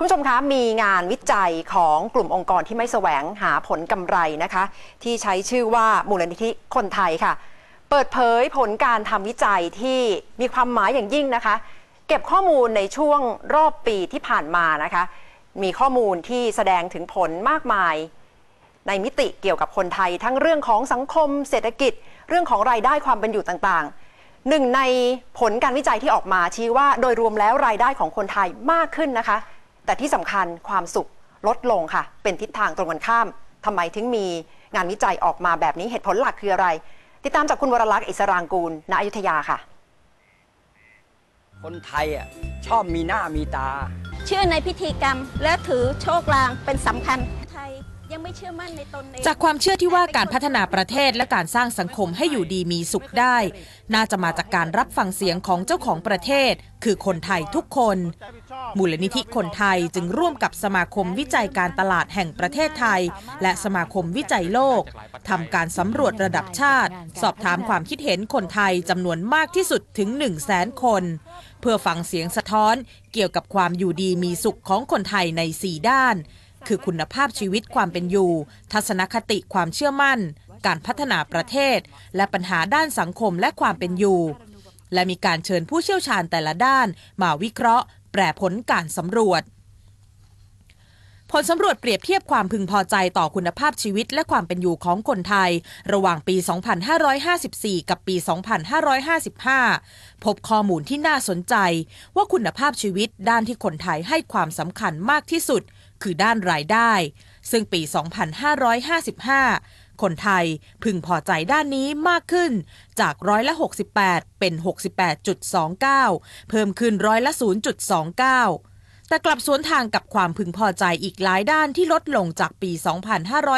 คุณผู้ชมคะมีงานวิจัยของกลุ่มองค์กรที่ไม่แสวงหาผลกำไรนะคะ ที่ใช้ชื่อว่ามูลนิธิคนไทยค่ะ เปิดเผยผลการทำวิจัยที่มีความหมายอย่างยิ่งนะคะ เก็บข้อมูลในช่วงรอบปีที่ผ่านมานะคะ มีข้อมูลที่แสดงถึงผลมากมาย ในมิติเกี่ยวกับคนไทย ทั้งเรื่องของสังคม เศรษฐกิจ เรื่องของรายได้ความเป็นอยู่ต่างๆหนึ่งในผลการวิจัยที่ออกมาชี้ว่าโดยรวมแล้วรายได้ของคนไทยมากขึ้นนะคะ แต่ที่สำคัญความสุขลดลงค่ะ เป็นทิศทางตรงกันข้ามทำไมถึงมีงานวิจัยออกมาแบบนี้เหตุผลหลักคืออะไร ติดตามจากคุณวรลักษณ์อิสรางกูลณอยุธยาค่ะ คนไทยอะชอบมีหน้ามีตาเชื่อในพิธีกรรมและถือโชคลางเป็นสำคัญไท ยังไม่เชื่อมั่นในตนเองจากความเชื่อที่ว่าการพัฒนาประเทศและการสร้างสังคมให้อยู่ดีมีสุขได้ น่าจะมาจากการรับฟังเสียงของเจ้าของประเทศ คือคนไทยทุกคน มูลนิธิคนไทยจึงร่วมกับสมาคมวิจัยการตลาดแห่งประเทศไทย และสมาคมวิจัยโลกทำการสำรวจระดับชาติ สอบถามความคิดเห็นคนไทยจำนวนมากที่สุดถึง 1 0 0 0 0แสนคน เพื่อฟังเสียงสะท้อนเกี่ยวกับความอยู่ดีมีสุขของคนไทยใน 4 ด้าน คือคุณภาพชีวิตความเป็นอยู่ ทัศนคติความเชื่อมั่น การพัฒนาประเทศ และปัญหาด้านสังคมและความเป็นอยู่ และมีการเชิญผู้เชี่ยวชาญแต่ละด้าน มาวิเคราะห์ แปรผลการสำรวจ ผลสำรวจเปรียบเทียบความพึงพอใจต่อคุณภาพชีวิตและความเป็นอยู่ของคนไทย ระหว่างปี 2554 กับปี 2555 พบข้อมูลที่น่าสนใจ ว่าคุณภาพชีวิตด้านที่คนไทยให้ความสำคัญมากที่สุด คือด้านรายได้ ซึ่งปี 2555 คนไทยพึงพอใจด้านนี้มากขึ้นจากร้อยละ 68 เป็น 68.29 เพิ่มขึ้นร้อยละ 0.29แต่กลับสวนทางกับความพึงพอใจอีกหลายด้านที่ลดลงจากปี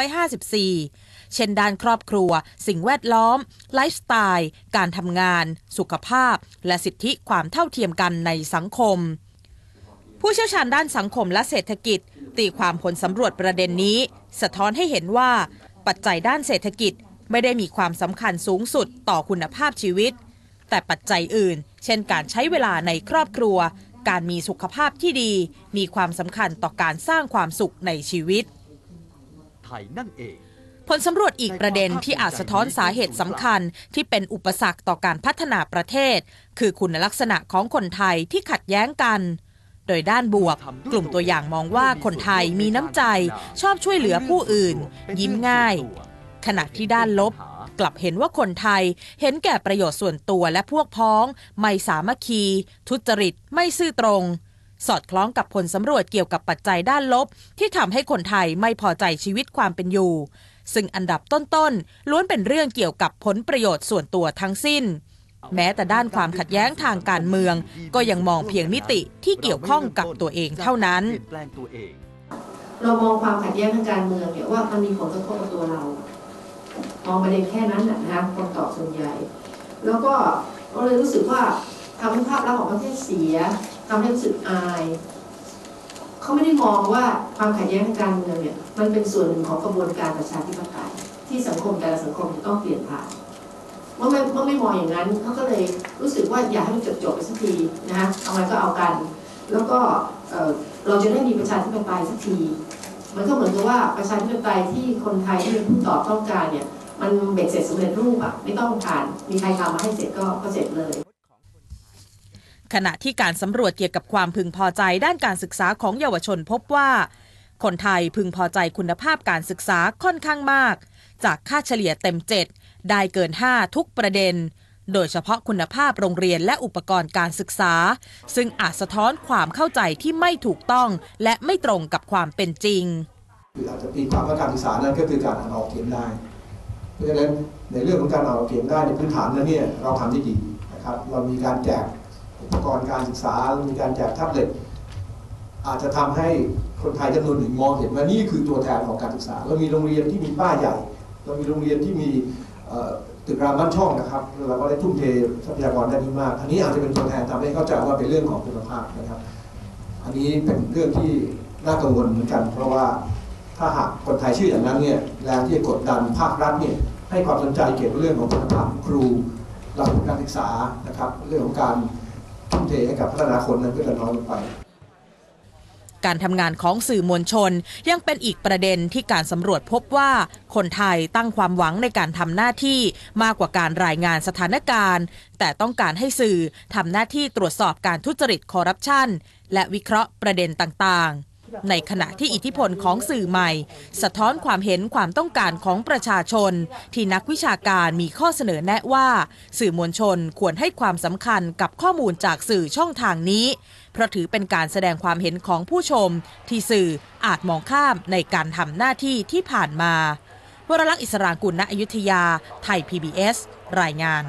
2554 เช่นด้านครอบครัว สิ่งแวดล้อม ไลฟ์สไตล์ การทำงาน สุขภาพ และสิทธิความเท่าเทียมกันในสังคม ผู้เชี่ยวชาญด้านสังคมและเศรษฐกิจ ตีความผลสำรวจประเด็นนี้ สะท้อนให้เห็นว่า ปัจจัยด้านเศรษฐกิจไม่ได้มีความสำคัญสูงสุดต่อคุณภาพชีวิต แต่ปัจจัยอื่น เช่นการใช้เวลาในครอบครัว การมีสุขภาพที่ดี มีความสำคัญต่อการสร้างความสุขในชีวิต ไทยนั่นเอง ผลสำรวจอีกประเด็นที่อาจสะท้อนสาเหตุสำคัญที่เป็นอุปสรรคต่อการพัฒนาประเทศ คือคุณลักษณะของคนไทยที่ขัดแย้งกันโดยด้านบวก กลุ่มตัวอย่างมองว่าคนไทยมีน้ำใจ ชอบช่วยเหลือผู้อื่น ยิ้มง่าย ขณะที่ด้านลบ กลับเห็นว่าคนไทยเห็นแก่ประโยชน์ส่วนตัวและพวกพ้อง ไม่สามัคคี ทุจริต ไม่ซื่อตรง สอดคล้องกับผลสำรวจเกี่ยวกับปัจจัยด้านลบ ที่ทำให้คนไทยไม่พอใจชีวิตความเป็นอยู่ ซึ่งอันดับต้นๆล้วนเป็นเรื่องเกี่ยวกับผลประโยชน์ส่วนตัวทั้งสิ้น แม้แต่ด้านความขัดแย้งทางการเมือง ก็ยังมองเพียงมิติที่เกี่ยวข้องกับตัวเองเท่านั้น เรามองความขัดแย้งทางการเมืองเนี่ยว่ามันมีผลกระทบกับตัวเรา มองประเด็นแค่นั้นนะคะคนตอบส่วนใหญ่ แล้วก็ก็เลยรู้สึกว่าทำให้ภาพลักษณ์ของประเทศเสียทำให้รู้สึกอาย เขาไม่ได้มองว่าความขัดแย้งทางการเมืองเนี่ยมันเป็นส่วนหนึ่งของกระบวนการประชาธิปไตยที่สังคมแต่ละสังคมจะต้องเปลี่ยนผ่าน มื่อไม่เมื่อไม่มองอย่างนั้นเขาก็เลยรู้สึกว่าอยากให้มันจบจบไปสักทีนะคะเอาไงก็เอากัน แล้วก็เอ่อเราจะได้มีประชาธิปไตยสักที มันก็เหมือนกับว่าประชาธิปไตยที่คนไทยที่เป็นผู้ตอบต้องการเนี่ยมันเบ็ดเสร็จสำเร็จรูปอะไม่ต้องผ่านมีใครทำมาให้เสร็จก็ก็เสร็จเลยขณะที่การสำรวจเกี่ยวกับความพึงพอใจด้านการศึกษาของเยาวชนพบว่า คนไทยพึงพอใจคุณภาพการศึกษาค่อนข้างมาก จากค่าเฉลี่ยเต็ม7 ได้เกิน 5 ทุกประเด็น โดยเฉพาะคุณภาพโรงเรียนและอุปกรณ์การศึกษา ซึ่งอาจสะท้อนความเข้าใจที่ไม่ถูกต้อง และไม่ตรงกับความเป็นจริงคืออาจจะตีความว่าการศึกษานั้นก็คือการอ่านออกเขียนได้ เพราะฉะนั้นในเรื่องของการอ่านออกเขียนได้ในพื้นฐานนั้นเนี่ยเราทำได้ดีนะครับ เรามีการแจกอุปกรณ์การศึกษาเรามีการแจกแท็บเล็ตอาจจะทำให้คนไทยจำนวนหนึ่งมองเห็นว่านี่คือตัวแทนของการศึกษา เรามีโรงเรียนที่มีป้ายใหญ่ เรามีโรงเรียนที่มี ตึกรามบ้านช่องนะครับเราก็ได้ทุ่มเททรัพยากรด้านนี้มากอันนี้อาจจะเป็นตัวแทนทำให้เข้าใจว่าเป็นเรื่องของคุณภาพนะครับ อันนี้เป็นเรื่องที่น่ากังวลเหมือนกัน เพราะว่าถ้าหากคนไทยชื่ออย่างนั้นเนี่ยแรงที่จะกดดันภาครัฐเนี่ยให้ความสนใจเกี่ยวกับเรื่องของคุณภาพครูหลักการศึกษานะครับ เรื่องของการทุ่มเทให้กับพัฒนาคนนั้นก็จะน้อยลงไป การทำงานของสื่อมวลชน ยังเป็นอีกประเด็นที่การสำรวจพบว่า คนไทยตั้งความหวังในการทำหน้าที่มากกว่าการรายงานสถานการณ์ แต่ต้องการให้สื่อทำหน้าที่ตรวจสอบการทุจริตคอร์รัปชันและวิเคราะห์ประเด็นต่างๆในขณะที่อิทธิพลของสื่อใหม่ สะท้อนความเห็นความต้องการของประชาชน ที่นักวิชาการมีข้อเสนอแนะว่า สื่อมวลชนควรให้ความสำคัญกับข้อมูลจากสื่อช่องทางนี้ เพราะถือเป็นการแสดงความเห็นของผู้ชม ที่สื่ออาจมองข้ามในการทำหน้าที่ที่ผ่านมาวรลักษณ์อิสรางกุลณอยุธยา ไทย PBS รายงาน